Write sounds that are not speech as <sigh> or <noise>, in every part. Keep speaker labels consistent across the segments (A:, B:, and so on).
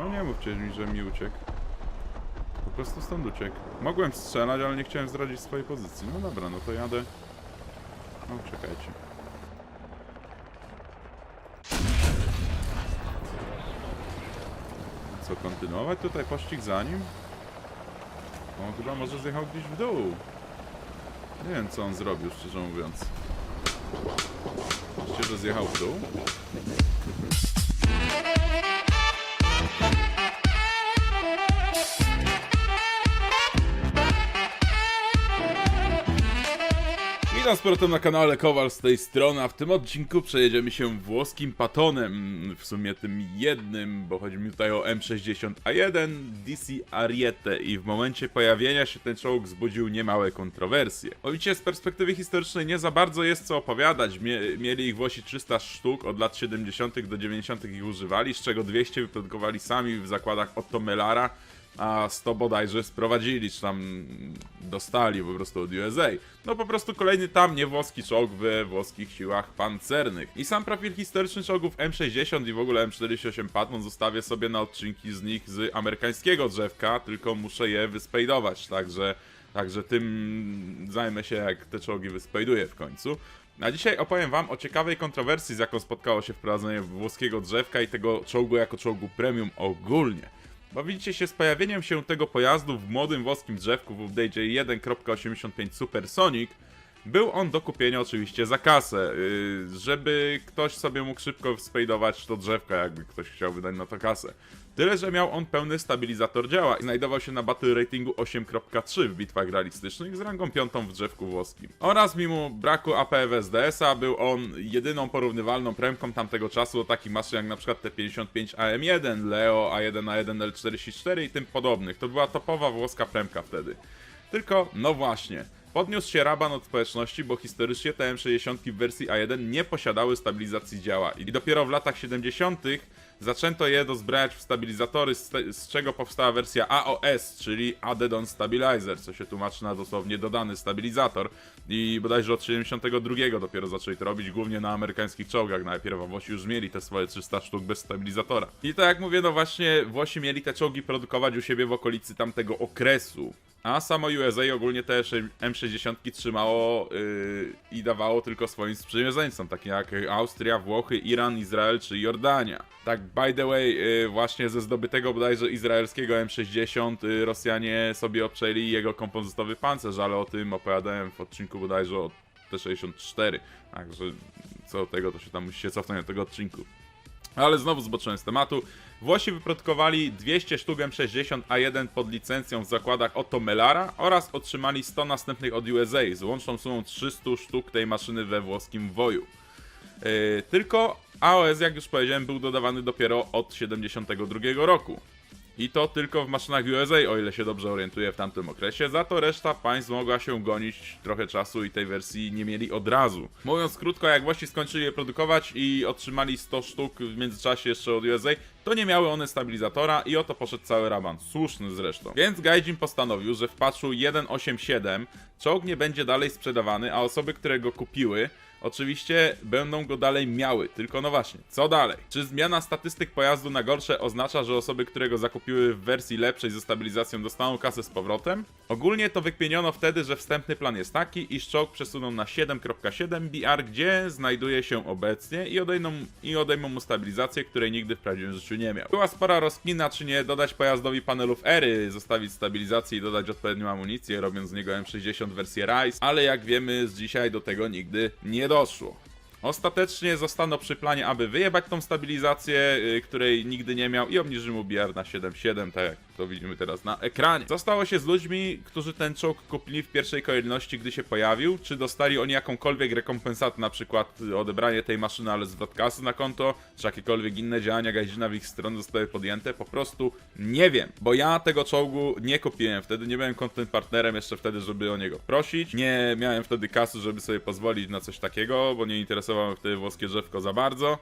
A: No nie mówcie mi, że mi uciekł. Po prostu stąd uciekł. Mogłem strzelać, ale nie chciałem zdradzić swojej pozycji. No dobra, no to jadę. No, czekajcie. Co, kontynuować tutaj pościg za nim? On chyba może zjechał gdzieś w dół. Nie wiem, co on zrobił, szczerze mówiąc. Myślicie, że zjechał w dół? Witam z powrotem na kanale Kowal z tej strony, a w tym odcinku przejedziemy się włoskim patonem, w sumie tym jednym, bo chodzi mi tutaj o M60A1 DC Ariete. I w momencie pojawienia się ten czołg wzbudził niemałe kontrowersje. Oczywiście z perspektywy historycznej nie za bardzo jest co opowiadać, Mie mieli ich Włosi 300 sztuk, od lat 70 do 90 ich używali, z czego 200 wyprodukowali sami w zakładach Otto Melara, a 100 bodajże sprowadzili, czy tam dostali po prostu od USA. No po prostu kolejny tam nie włoski czołg we włoskich siłach pancernych. I sam profil historyczny czołgów M60 i w ogóle M48 Patton zostawię sobie na odcinki z nich z amerykańskiego drzewka, tylko muszę je wyspejdować, także, także tym zajmę się jak te czołgi wyspejduję w końcu. A dzisiaj opowiem wam o ciekawej kontrowersji, z jaką spotkało się wprowadzenie włoskiego drzewka i tego czołgu jako czołgu premium ogólnie. Bawicie się z pojawieniem się tego pojazdu w młodym włoskim drzewku w update 1.85 Supersonic. Był on do kupienia oczywiście za kasę, yy, żeby ktoś sobie mógł szybko spejdować to drzewka, jakby ktoś chciał wydać na to kasę. Tyle, że miał on pełny stabilizator działa i znajdował się na battle ratingu 8.3 w bitwach realistycznych z rangą 5 w drzewku włoskim. Oraz mimo braku APF DS-a był on jedyną porównywalną premką tamtego czasu do takich maszyn jak na przykład T55 AM1, Leo A1A1 L44 i tym podobnych. To była topowa włoska premka wtedy. Tylko, no właśnie, podniósł się raban od społeczności, bo historycznie te M60 w wersji A1 nie posiadały stabilizacji działa i dopiero w latach 70. zaczęto je dozbrajać w stabilizatory, z, te, z czego powstała wersja AOS, czyli Added-on Stabilizer, co się tłumaczy na dosłownie dodany stabilizator i bodajże od 72 dopiero zaczęli to robić, głównie na amerykańskich czołgach, najpierw a Włosi już mieli te swoje 300 sztuk bez stabilizatora. I tak jak mówię, no właśnie Włosi mieli te czołgi produkować u siebie w okolicy tamtego okresu. A samo USA ogólnie te M60 trzymało yy, i dawało tylko swoim sprzymierzeńcom, takie jak Austria, Włochy, Iran, Izrael czy Jordania. Tak, by the way, yy, właśnie ze zdobytego bodajże izraelskiego M60 yy, Rosjanie sobie obczęli jego kompozytowy pancerz, ale o tym opowiadałem w odcinku bodajże o T64. Także co do tego, to się tam musicie cofnąć do tego odcinku. Ale znowu zboczyłem z tematu. Włosi wyprodukowali 200 sztuk M60A1 pod licencją w zakładach Otto Melara oraz otrzymali 100 następnych od USA z łączną sumą 300 sztuk tej maszyny we włoskim woju. Yy, tylko AOS, jak już powiedziałem, był dodawany dopiero od 72 roku. I to tylko w maszynach USA, o ile się dobrze orientuję w tamtym okresie. Za to reszta państw mogła się gonić trochę czasu i tej wersji nie mieli od razu. Mówiąc krótko, jak Włosi skończyli je produkować i otrzymali 100 sztuk w międzyczasie jeszcze od USA, to nie miały one stabilizatora i oto poszedł cały raban. Słuszny zresztą. Więc Gaijin postanowił, że w patchu 1.8.7 czołg nie będzie dalej sprzedawany, a osoby, które go kupiły, Oczywiście będą go dalej miały, tylko no właśnie, co dalej? Czy zmiana statystyk pojazdu na gorsze oznacza, że osoby, które go zakupiły w wersji lepszej ze stabilizacją dostaną kasę z powrotem? Ogólnie to wykpieniono wtedy, że wstępny plan jest taki, iż czołg przesuną na 7.7 BR, gdzie znajduje się obecnie i odejmą, i odejmą mu stabilizację, której nigdy w prawdziwym życiu nie miał. Była spora rozkmina, czy nie dodać pojazdowi panelów ery, zostawić stabilizację i dodać odpowiednią amunicję, robiąc z niego M60 wersję Rise, ale jak wiemy z dzisiaj do tego nigdy nie pedaço. Ostatecznie zostano przy planie, aby wyjebać tą stabilizację, yy, której nigdy nie miał i obniżyć mu BR na 7.7, tak jak to widzimy teraz na ekranie. Co stało się z ludźmi, którzy ten czołg kupili w pierwszej kolejności, gdy się pojawił? Czy dostali oni jakąkolwiek rekompensatę, na przykład odebranie tej maszyny, ale zwrot kasy na konto, czy jakiekolwiek inne działania Gazina w ich stronę zostały podjęte? Po prostu nie wiem, bo ja tego czołgu nie kupiłem wtedy, nie byłem content partnerem jeszcze wtedy, żeby o niego prosić. Nie miałem wtedy kasy, żeby sobie pozwolić na coś takiego, bo nie interesowało wtedy włoskie drzewko za bardzo.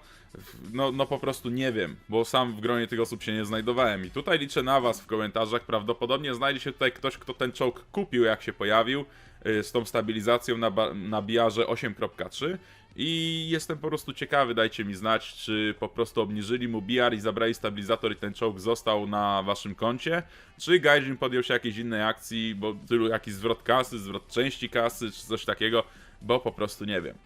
A: No, no po prostu nie wiem, bo sam w gronie tych osób się nie znajdowałem. I tutaj liczę na was w komentarzach. Prawdopodobnie znajdzie się tutaj ktoś, kto ten czołg kupił, jak się pojawił, yy, z tą stabilizacją na, na biarze 8.3 I jestem po prostu ciekawy, dajcie mi znać, czy po prostu obniżyli mu BR i zabrali stabilizator i ten czołg został na waszym koncie, czy Gaijin podjął się jakiejś innej akcji, bo tylu jakiś zwrot kasy, zwrot części kasy, czy coś takiego, bo po prostu nie wiem.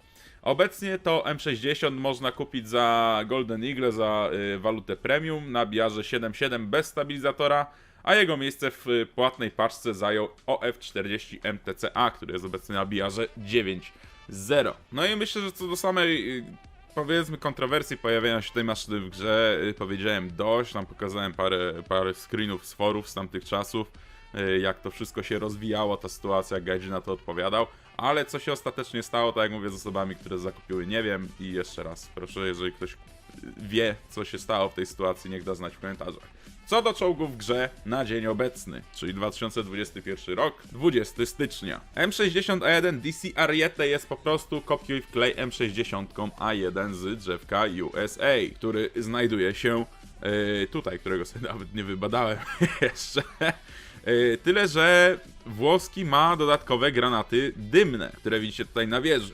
A: Obecnie to M60 można kupić za Golden Eagle, za y, walutę premium. Na biarze 7.7 bez stabilizatora, a jego miejsce w y, płatnej paczce zajął OF40 MTCA, który jest obecnie na biarze 9.0. No i myślę, że co do samej y, powiedzmy kontrowersji pojawiają się tej maszyny w grze, powiedziałem dość, tam pokazałem parę, parę screenów z forów z tamtych czasów, jak to wszystko się rozwijało, ta sytuacja, jak Gaijin na to odpowiadał, ale co się ostatecznie stało, tak jak mówię, z osobami, które zakupiły, nie wiem i jeszcze raz, proszę, jeżeli ktoś y, wie, co się stało w tej sytuacji, niech da znać w komentarzach. Co do czołgów w grze na dzień obecny, czyli 2021 rok, 20 stycznia. M60A1 DC Ariete jest po prostu kopiuj wklej M60 A1 z drzewka USA, który znajduje się yy, tutaj, którego sobie <laughs> nawet nie wybadałem <laughs> jeszcze. Yy, tyle, że włoski ma dodatkowe granaty dymne, które widzicie tutaj na wieży.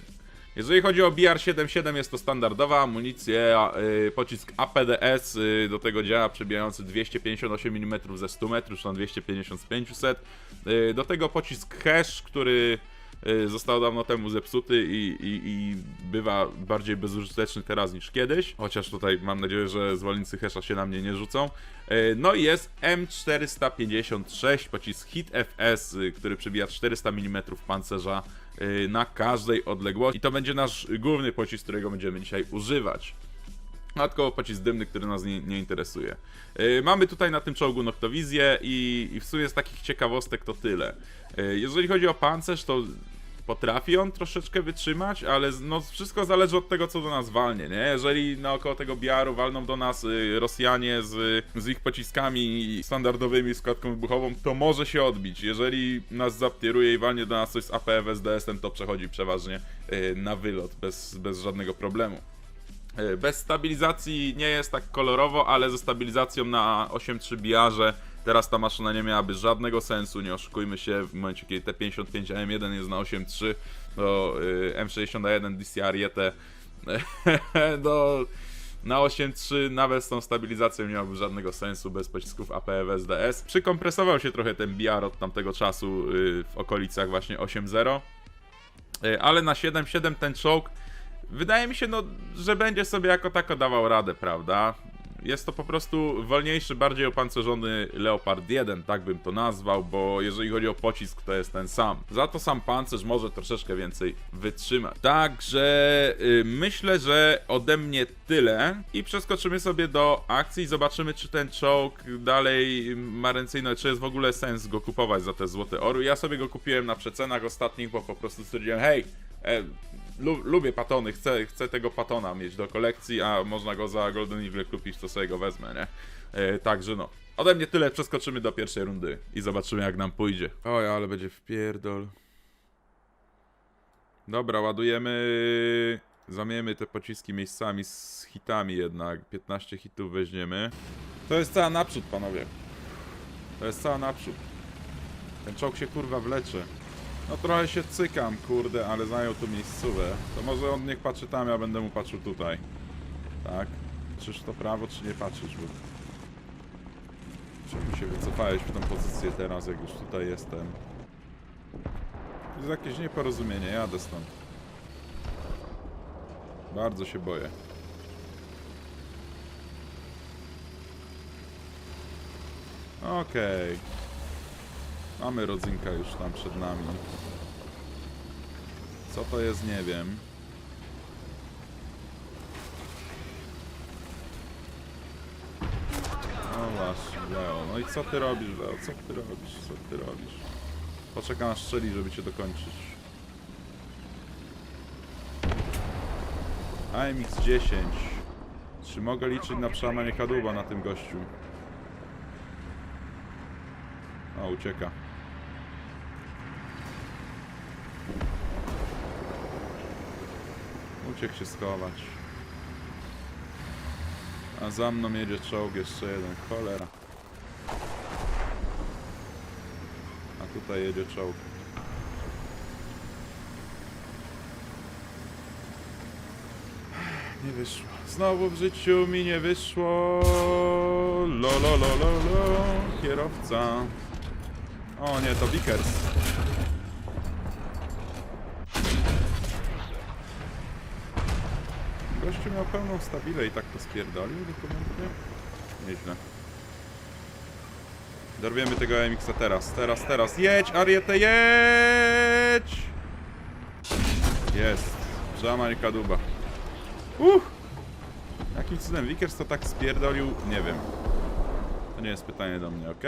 A: Jeżeli chodzi o BR-77 jest to standardowa amunicja, yy, pocisk APDS, yy, do tego działa przebijający 258 mm ze 100 metrów, czy tam 250 z 500. Yy, do tego pocisk Hash, który został dawno temu zepsuty i, i, i bywa bardziej bezużyteczny teraz niż kiedyś. Chociaż tutaj mam nadzieję, że zwolennicy Hasha się na mnie nie rzucą. Yy, No i jest M456, pocisk Hit FS, yy, który przebija 400 mm pancerza na każdej odległości. I to będzie nasz główny pocisk, którego będziemy dzisiaj używać. Dodatkowo pocisk dymny, który nas nie, nie interesuje. Yy, mamy tutaj na tym czołgu noktowizję i, i w sumie z takich ciekawostek to tyle. Yy, jeżeli chodzi o pancerz, to potrafi on troszeczkę wytrzymać, ale z- no, wszystko zależy od tego, co do nas walnie, nie? Jeżeli naokoło tego biaru walną do nas y, Rosjanie z, z ich pociskami standardowymi z kładką wybuchową, to może się odbić. Jeżeli nas zaptieruje i walnie do nas coś z APF SDS-em, to przechodzi przeważnie y, na wylot bez, bez żadnego problemu. E, Bez stabilizacji nie jest tak kolorowo, ale ze stabilizacją na 8.3 biarze teraz ta maszyna nie miałaby żadnego sensu, nie oszukujmy się, w momencie kiedy T55 AM1 jest na 8.3, to y, M61 DC Ariete <laughs> do, na 8.3 nawet z tą stabilizacją nie miałby żadnego sensu bez pocisków APF SDS. Przykompresował się trochę ten biar od tamtego czasu y, w okolicach właśnie 8.0. Y, ale na 7.7 ten czołg wydaje mi się, no, że będzie sobie jako tako dawał radę, prawda? Jest to po prostu wolniejszy, bardziej opancerzony Leopard 1, tak bym to nazwał, bo jeżeli chodzi o pocisk, to jest ten sam. Za to sam pancerz może troszeczkę więcej wytrzymać. Także y, myślę, że ode mnie tyle i przeskoczymy sobie do akcji i zobaczymy, czy ten czołg dalej ma ręce, czy jest w ogóle sens go kupować za te złote ory. Ja sobie go kupiłem na przecenach ostatnich, bo po prostu stwierdziłem, hej, e, lu, lubię patony, chcę, chcę tego patona mieć do kolekcji, a można go za Golden Eagle kupić, to sobie go wezmę, nie? E, także no. Ode mnie tyle, przeskoczymy do pierwszej rundy i zobaczymy jak nam pójdzie. Oj, ale będzie wpierdol. Dobra, ładujemy... Zamiemy te pociski miejscami z hitami jednak. 15 hitów weźmiemy. To jest cała naprzód, panowie. To jest cała naprzód. Ten czołg się kurwa wlecze. No trochę się cykam, kurde, ale zajął tu miejscówę. To może on niech patrzy tam, ja będę mu patrzył tutaj. Tak? Czyż to prawo, czy nie patrzysz? Bo... Czemu się wycofałeś w tą pozycję teraz, jak już tutaj jestem? Jest jakieś nieporozumienie, jadę stąd. Bardzo się boję. Okej. Mamy rodzynka już tam przed nami. Co to jest, nie wiem. No właśnie, Leo. No i co ty robisz, Leo? Co ty robisz? Co ty robisz? Poczekam aż strzeli, żeby cię dokończyć. AMX 10. Czy mogę liczyć na przełamanie kadłuba na tym gościu? O, ucieka. Uciekł się schować. A za mną jedzie czołg jeszcze jeden. Cholera. A tutaj jedzie czołg. nie wyszło. Znowu w życiu mi nie wyszło. Lo, lo, lo, lo, lo. Kierowca. O nie, to Vickers. Gościu miał pełną stabilę i tak to spierdolił dokumentnie. Nieźle. Dorwiemy tego MX-a teraz, teraz, teraz. Jedź, Ariete, jedź! Jest. Żamańka duba. Uff! Jakim cudem Vickers to tak spierdolił? Nie wiem. To nie jest pytanie do mnie, ok?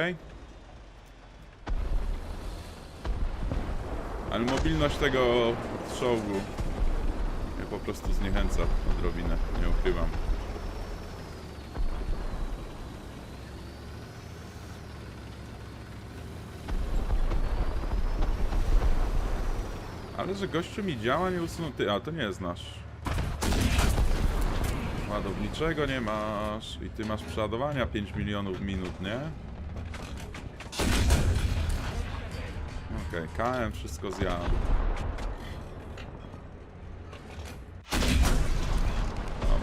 A: Ale mobilność tego czołgu prostu zniechęca odrobinę, nie ukrywam. Ale że gościu mi działa nie usunął. Ty, a to nie jest nasz. Ładowniczego nie masz. I ty masz przeładowania 5 milionów minut, nie? Okej, KM wszystko zjadł. Dobra.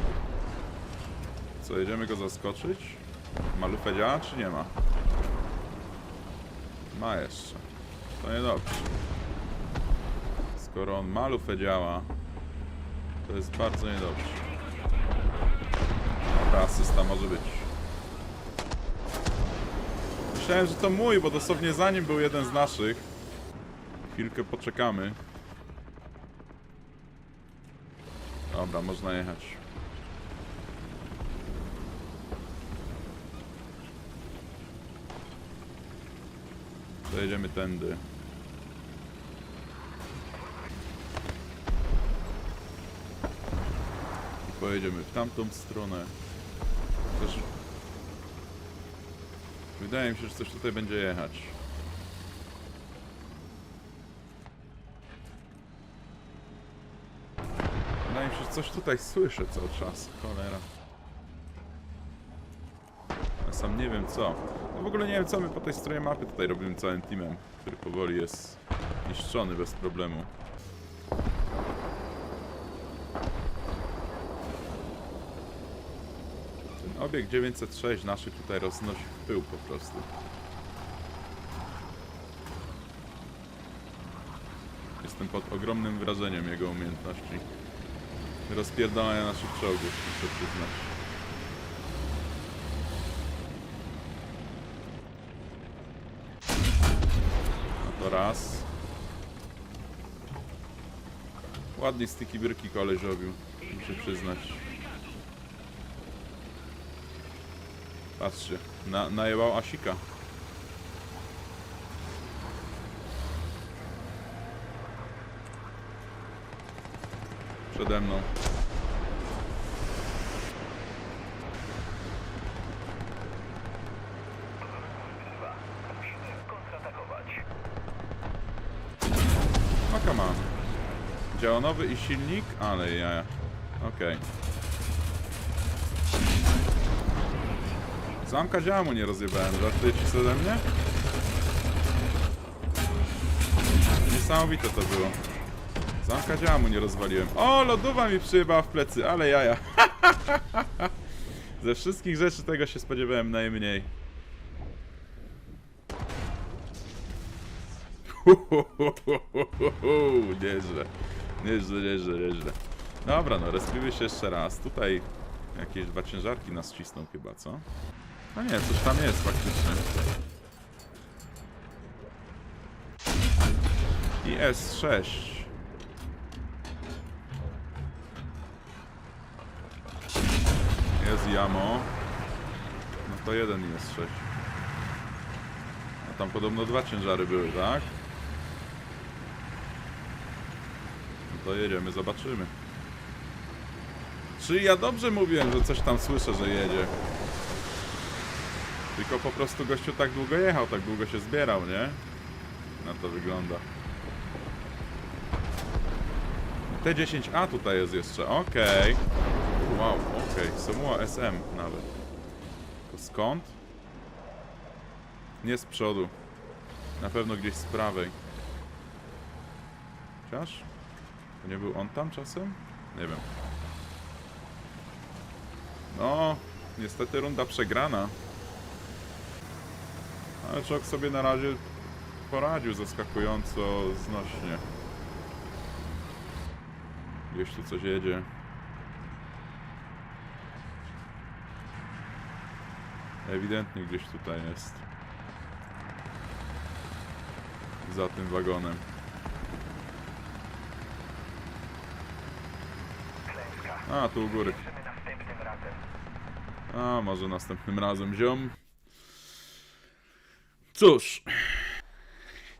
A: Co, jedziemy go zaskoczyć? Malufę działa, czy nie ma? Ma jeszcze. To niedobrze. Skoro on malufę działa, to jest bardzo niedobrze. Dobra, asysta może być. Myślałem, że to mój, bo dosłownie za nim był jeden z naszych. Chwilkę poczekamy. Dobra, można jechać. Dojedziemy tędy. I pojedziemy w tamtą stronę. Wydaje mi się, że coś tutaj będzie jechać. Wydaje mi się, że coś tutaj słyszę cały czas. Cholera. Ja sam nie wiem co. No w ogóle nie wiem co my po tej stronie mapy tutaj robimy całym teamem, który powoli jest niszczony bez problemu. Ten obiekt 906 naszych tutaj roznosi w pył po prostu. Jestem pod ogromnym wrażeniem jego umiejętności rozpierdalania naszych czołgów, muszę przyznać. No to raz. Ładnie styki byrki koleś robił, muszę przyznać. Patrzcie, na, najebał Asika. Przede mną. No come on. Działa nowy i silnik? Ale ja. Okej. Zamka działa mu nie rozjebałem. Żartujecie się ode mnie? Niesamowite to było. Zamka działa mu nie rozwaliłem. O, lodowa mi przyjebała w plecy, ale jaja. <laughs> Ze wszystkich rzeczy tego się spodziewałem najmniej. <laughs> Nieźle. Nieźle, nieźle, nieźle. Dobra, no, respimy się jeszcze raz. Tutaj jakieś dwa ciężarki nas cisną chyba, co? No nie, coś tam jest faktycznie. I S6. Jest jamo. No to jeden jest 6. A tam podobno dwa ciężary były, tak? No to jedziemy, zobaczymy. Czy ja dobrze mówiłem, że coś tam słyszę, że jedzie? Tylko po prostu gościu tak długo jechał, tak długo się zbierał, nie? Na to wygląda. T10A tutaj jest jeszcze, okej. Wow, okej, Samoa SM nawet. To skąd? Nie z przodu. Na pewno gdzieś z prawej. Chociaż? Nie był on tam czasem? Nie wiem. No, niestety runda przegrana. Ale Czok sobie na razie poradził zaskakująco znośnie. Gdzieś tu coś jedzie. Ewidentnie gdzieś tutaj jest. Za tym wagonem. A, tu u góry. A, może następnym razem, ziom. Cóż.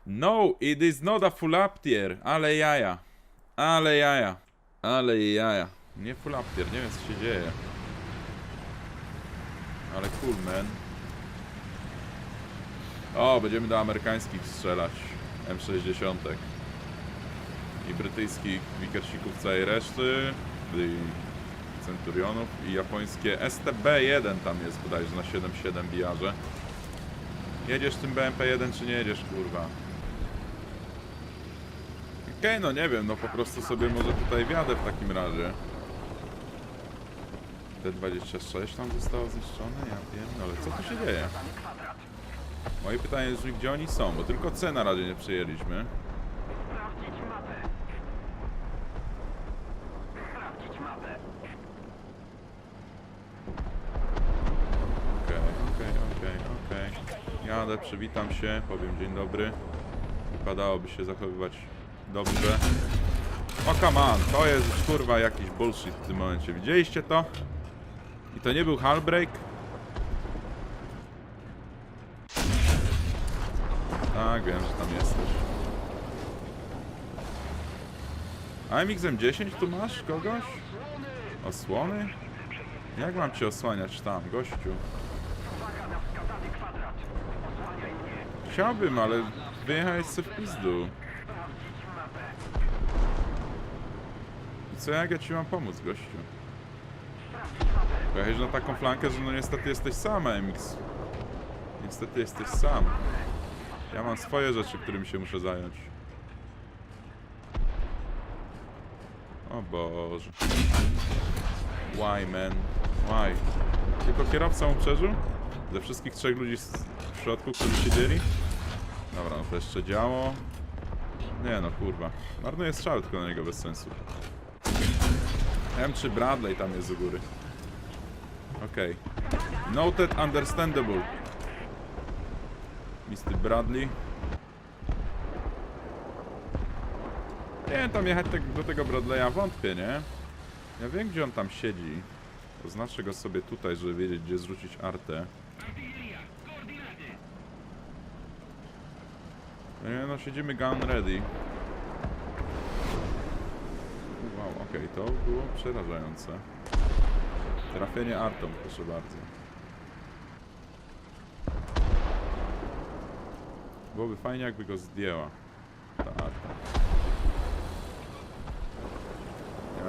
A: No, it is not a full up tier. Ale jaja. Ale jaja. Ale jaja. Nie full up tier, nie wiem co się dzieje. Ale cool, man. O, będziemy do amerykańskich strzelać. M60. I brytyjskich wikersików całej reszty. I Centurionów. I japońskie STB-1 tam jest bodajże na 7.7 bijarze. Jedziesz tym BMP-1 czy nie jedziesz, kurwa? Okej, no nie wiem, no po prostu sobie może tutaj wjadę w takim razie. T26 tam zostało zniszczone? Ja wiem, no ale co tu się dzieje? Moje pytanie jest, gdzie oni są, bo tylko C na razie nie przyjęliśmy.
B: Sprawdzić mapę. Sprawdzić mapę.
A: Okej, okej, okej, okej. Przywitam się, powiem dzień dobry. Wypadałoby się zachowywać dobrze. O, come on, to jest kurwa jakiś bullshit w tym momencie. Widzieliście to? I to nie był Halbreak? Tak, wiem, że tam jesteś. AMX M10 tu masz kogoś? Osłony? Jak mam cię osłaniać tam, gościu? Chciałbym, ale wyjechałeś sobie w pizdu. I co jak ja ci mam pomóc, gościu? Pojechałeś na taką flankę, że no niestety jesteś sam, MX. Niestety jesteś sam. Ja mam swoje rzeczy, którymi się muszę zająć. O Boże. Why, man? Why? Tylko kierowca mu przeżył? Ze wszystkich trzech ludzi w środku, którzy siedzieli? Dobra, no to jeszcze działo. Nie no, kurwa. Marnuję strzał tylko na niego bez sensu. M3 Bradley tam jest u góry. Okej. Noted, understandable. Mr. Bradley. Nie tam jechać tak do tego Bradley'a wątpię, nie? Ja wiem, gdzie on tam siedzi. Oznaczę go sobie tutaj, żeby wiedzieć, gdzie zrzucić artę. No Nie no, siedzimy gun ready. Wow, okej, to było przerażające. Trafienie artą, proszę bardzo. Byłoby fajnie, jakby go zdjęła ta arta.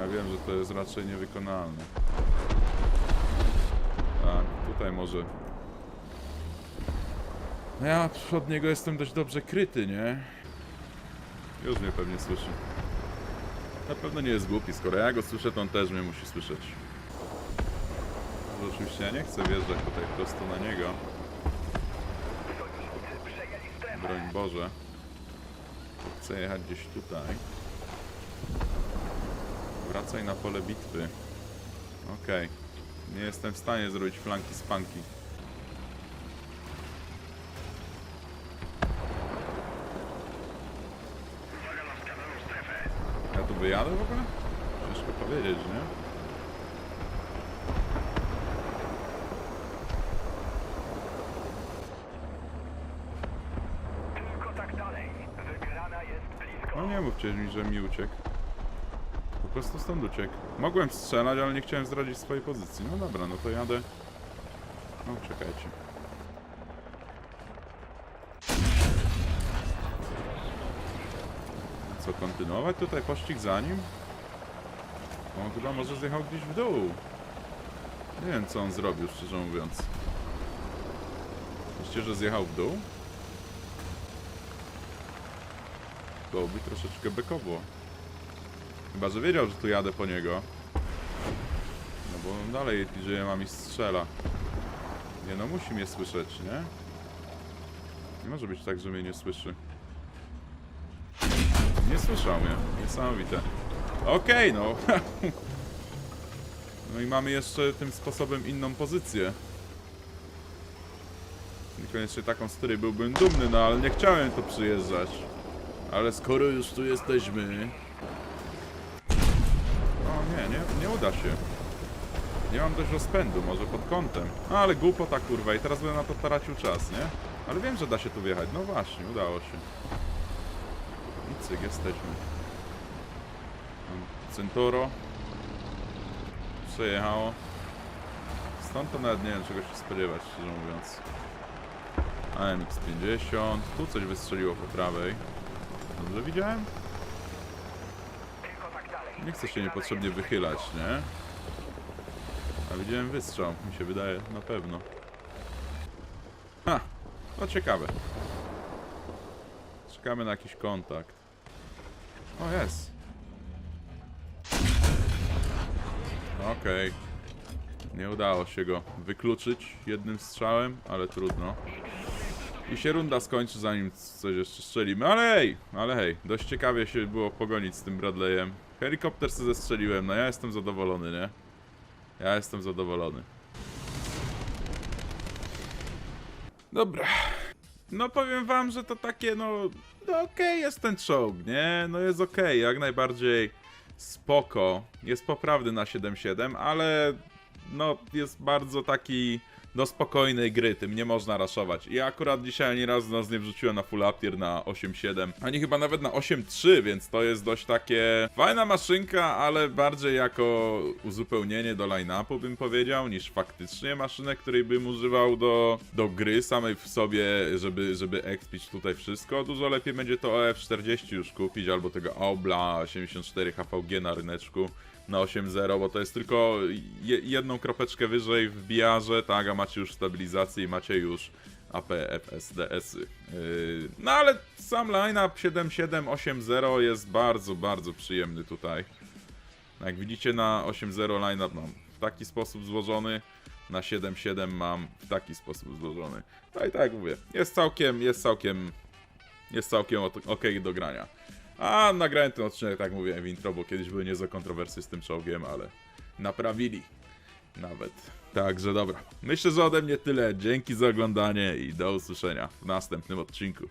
A: Ja wiem, że to jest raczej niewykonalne. Tak, tutaj może... No ja od niego jestem dość dobrze kryty, nie? Już mnie pewnie słyszy. Na pewno nie jest głupi, skoro ja go słyszę, to on też mnie musi słyszeć. Ale oczywiście ja nie chcę wjeżdżać tutaj prosto na niego. Broń Boże. Chcę jechać gdzieś tutaj. Wracaj na pole bitwy. Okej. Nie jestem w stanie zrobić flanki z panki.
B: Uwaga na wskazaną strefę.
A: Ja tu wyjadę w ogóle? Ciężko powiedzieć, nie?
B: Tylko tak dalej. Wygrana jest blisko.
A: No nie mówcie mi, że mi uciekł. Po prostu stąd uciekł. Mogłem strzelać, ale nie chciałem zdradzić swojej pozycji. No dobra, no to jadę. No czekajcie. Co, kontynuować tutaj pościg za nim? On chyba może zjechał gdzieś w dół. Nie wiem, co on zrobił, szczerze mówiąc. Myślicie, że zjechał w dół? Byłoby troszeczkę bekowo. Chyba, że wiedział, że tu jadę po niego. No bo dalej DJ ma mi strzela. Nie no, musi mnie słyszeć, nie? Nie może być tak, że mnie nie słyszy. Nie słyszał mnie. Niesamowite. Okej, no. <laughs> No i mamy jeszcze tym sposobem inną pozycję. Niekoniecznie taką, z której byłbym dumny, no ale nie chciałem tu przyjeżdżać. Ale skoro już tu jesteśmy... O nie, nie, nie uda się. Nie mam dość rozpędu, może pod kątem. No ale głupota kurwa i teraz będę na to tracił czas, nie? Ale wiem, że da się tu wjechać. No właśnie, udało się. Cyk, jesteśmy. Centuro. Przejechało. Stąd to nawet nie wiem czego się spodziewać, szczerze mówiąc. AMX-50. Tu coś wystrzeliło po prawej. Dobrze widziałem? Nie chcę się niepotrzebnie wychylać, nie? A widziałem wystrzał, mi się wydaje, na pewno. Ha! To ciekawe. Czekamy na jakiś kontakt. O, jest. Okej. Nie udało się go wykluczyć jednym strzałem, ale trudno. I się runda skończy zanim coś jeszcze strzelimy, ale hej, ale hej, dość ciekawie się było pogonić z tym Bradleyem. Helikopter sobie zestrzeliłem, no ja jestem zadowolony, nie? Ja jestem zadowolony. Dobra. No powiem wam, że to takie, no, no okej jest ten czołg, nie? No jest okej, jak najbardziej spoko. Jest poprawny na 7.7, ale no jest bardzo taki do spokojnej gry, tym nie można raszować. I akurat dzisiaj ani razu nas nie wrzuciłem na full up tier na 8.7, ani chyba nawet na 8.3, więc to jest dość takie fajna maszynka, ale bardziej jako uzupełnienie do line-upu bym powiedział, niż faktycznie maszynę, której bym używał do, do gry samej w sobie, żeby, żeby expić tutaj wszystko. Dużo lepiej będzie to OF40 już kupić, albo tego Obla 74 HVG na ryneczku na 8.0, bo to jest tylko je, jedną kropeczkę wyżej w biarze, tak, a macie już stabilizację i macie już APFSDS-y. Yy, no ale sam line-up 7.7, 8.0 jest bardzo, bardzo przyjemny tutaj. Jak widzicie na 8.0 line-up mam w taki sposób złożony, na 7.7 mam w taki sposób złożony. No i tak jak mówię, jest całkiem, jest całkiem, jest całkiem ok do grania. A nagrałem ten odcinek, tak mówię w intro, bo kiedyś były niezłe kontrowersje z tym czołgiem, ale naprawili nawet. Także dobra. Myślę, że ode mnie tyle. Dzięki za oglądanie i do usłyszenia w następnym odcinku.